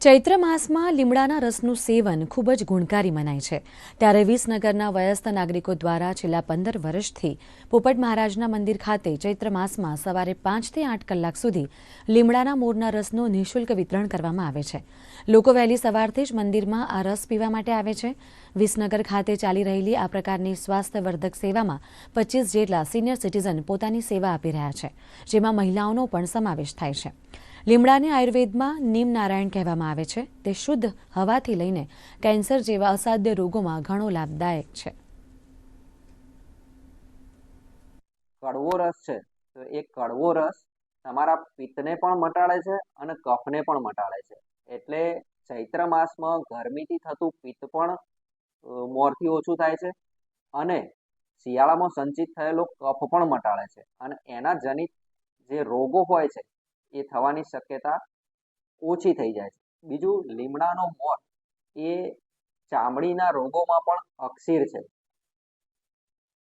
ચૈત્ર માસમાં લીમડાના રસનું સેવન ખૂબ જ ગુણકારી મનાય છે. ત્યારે વિસનગરના વયસ્થ નાગરિકો દ્વારા છેલ્લા પંદર વર્ષથી પોપટ મહારાજના મંદિર ખાતે ચૈત્ર માસમાં સવારે પાંચથી આઠ કલાક સુધી લીમડાના મોરના રસનું નિઃશુલ્ક વિતરણ કરવામાં આવે છે. લોકો વહેલી સવારથી જ મંદિરમાં આ રસ પીવા માટે આવે છે. વિસનગર ખાતે ચાલી રહેલી આ પ્રકારની સ્વાસ્થ્યવર્ધક સેવામાં પચીસ જેટલા સિનિયર સિટીઝન પોતાની સેવા આપી રહ્યા છે, જેમાં મહિલાઓનો પણ સમાવેશ થાય છે. લીમડાને આયુર્વેદમાં નીમ નારાયણ કહેવામાં આવે છે. તે શુદ્ધ હવાથી લઈને કેન્સર જેવા અસાધ્ય રોગોમાં ઘણો લાભદાયક છે. કડવો રસ છે. તો એ કડવો રસ તમારા પિત્તને પણ મટાડે છે અને કફને પણ મટાડે છે. એટલે ચૈત્ર માસમાં ગરમીથી થતું પિત્ત પણ મોરથી ઓછું થાય છે અને શિયાળામાં સંચિત થયેલો કફ પણ મટાડે છે. અને એના જનિત જે રોગો હોય છે એ થવાની શક્યતા ઓછી થઈ જાય છે. બીજું લીમડાનો મોર એ ચામડીના રોગોમાં પણ અક્ષીર છે.